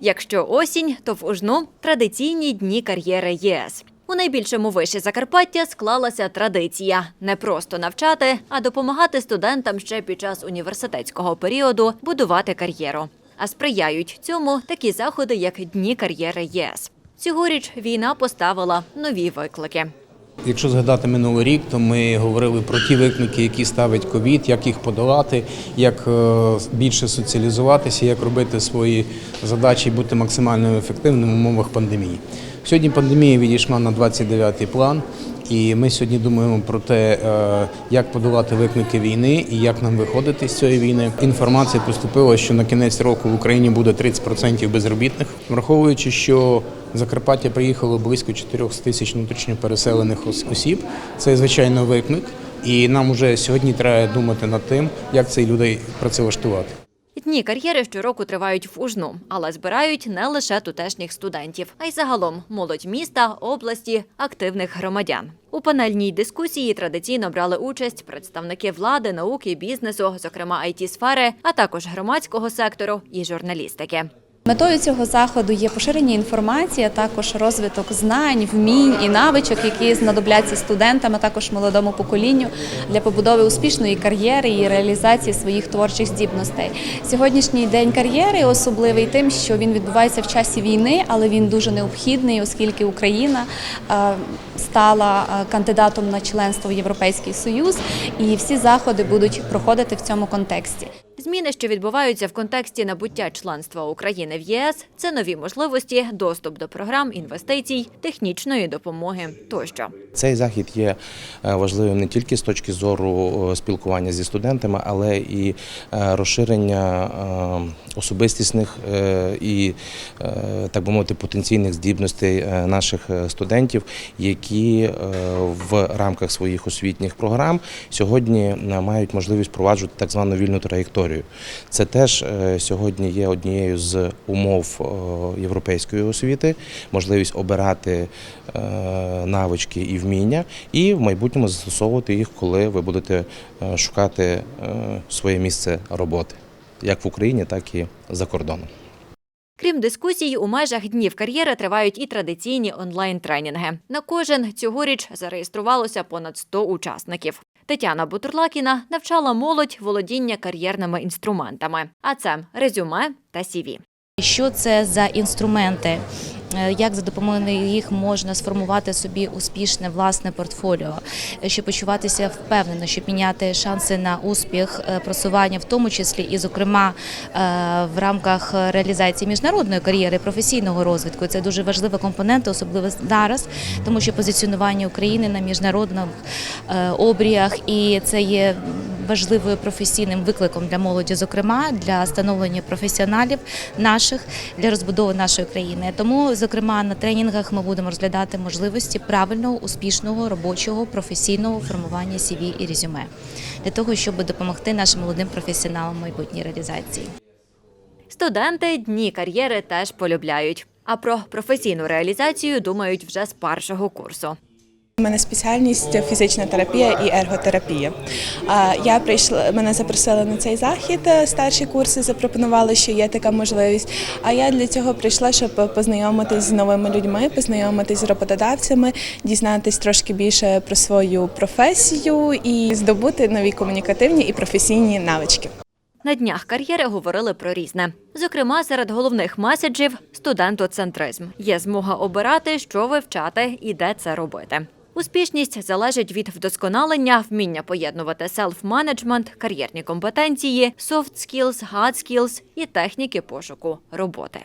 Якщо осінь, то в Ужну традиційні дні кар'єри ЄС. У найбільшому виші Закарпаття склалася традиція не просто навчати, а допомагати студентам ще під час університетського періоду будувати кар'єру. А сприяють цьому такі заходи, як Дні кар'єри ЄС. Цьогоріч війна поставила нові виклики. Якщо згадати минулий рік, то ми говорили про ті виклики, які ставить ковід, як їх подолати, як е, більше соціалізуватися, як робити свої задачі і бути максимально ефективним в умовах пандемії. Сьогодні пандемія відійшла на 29-й план, і ми сьогодні думаємо про те, е, як подолати виклики війни і як нам виходити з цієї війни. Інформація поступила, що на кінець року в Україні буде 30% безробітних, враховуючи, що Закарпаття приїхало близько 4 тисяч внутрішньо переселених осіб. Це звичайно виклик, і нам вже сьогодні треба думати над тим, як цих людей працевлаштувати. Дні кар'єри щороку тривають в Ужну, але збирають не лише тутешніх студентів, а й загалом молодь міста, області, активних громадян. У панельній дискусії традиційно брали участь представники влади, науки, бізнесу, зокрема it сфери, а також громадського сектору і журналістики. Метою цього заходу є поширення інформації, а також розвиток знань, вмінь і навичок, які знадобляться студентам, а також молодому поколінню для побудови успішної кар'єри і реалізації своїх творчих здібностей. Сьогоднішній день кар'єри особливий тим, що він відбувається в часі війни, але він дуже необхідний, оскільки Україна е, стала е, кандидатом на членство в Європейський Союз, і всі заходи будуть проходити в цьому контексті. Зміни, що відбуваються в контексті набуття членства України в ЄС, це нові можливості, доступ до програм, інвестицій, технічної допомоги тощо. Цей захід є е, важливим не тільки з точки зору е, спілкування зі студентами, але і е, розширення особистісних і, так би мовити, потенційних здібностей наших студентів, які в рамках своїх освітніх програм сьогодні мають можливість впроваджувати так звану вільну траєкторію. Це теж е, сьогодні є однією з умов е, європейської освіти, можливість обирати е, навички і вміння, і в майбутньому застосовувати їх, коли ви будете шукати своє місце роботи, як в Україні, так і за кордоном. Крім дискусій, у межах днів кар'єри тривають і традиційні онлайн-тренінги. На кожен цьогоріч зареєструвалося понад 100 учасників. Тетяна Бутурлакіна навчала молодь володіння кар'єрними інструментами, а це резюме та CV. Що це за інструменти? Е, Як за допомогою їх можна сформувати собі успішне власне портфоліо, щоб почуватися впевнено, щоб міняти шанси на успіх, е, просування, в тому числі і, зокрема, е, в рамках реалізації міжнародної кар'єри, професійного розвитку. Це дуже важлива компонента, особливо зараз, тому що позиціонування України на міжнародних обріях, і це є важливою професійним викликом для молоді, зокрема для становлення професіоналів наших для розбудови нашої країни. Тому, зокрема, на тренінгах ми будемо розглядати можливості правильного, успішного, робочого, професійного формування CV і резюме для того, щоб допомогти нашим молодим професіоналам майбутній реалізації. Студенти дні кар'єри теж полюбляють. А про професійну реалізацію думають вже з першого курсу. У мене спеціальність фізична терапія і ерготерапія. Я прийшла, мене запросили на цей захід. е, Старші курси запропонували, що є така можливість. А я для цього прийшла, щоб познайомитись з новими людьми, познайомитись з роботодавцями, дізнатись трошки більше про свою професію і здобути нові комунікативні і професійні навички. На днях кар'єри говорили про різне. Зокрема, серед головних меседжів студентоцентризм. Є змога обирати, що вивчати і де це робити. Успішність залежить від вдосконалення, вміння поєднувати селф-менеджмент, кар'єрні компетенції, soft skills, hard skills і техніки пошуку роботи.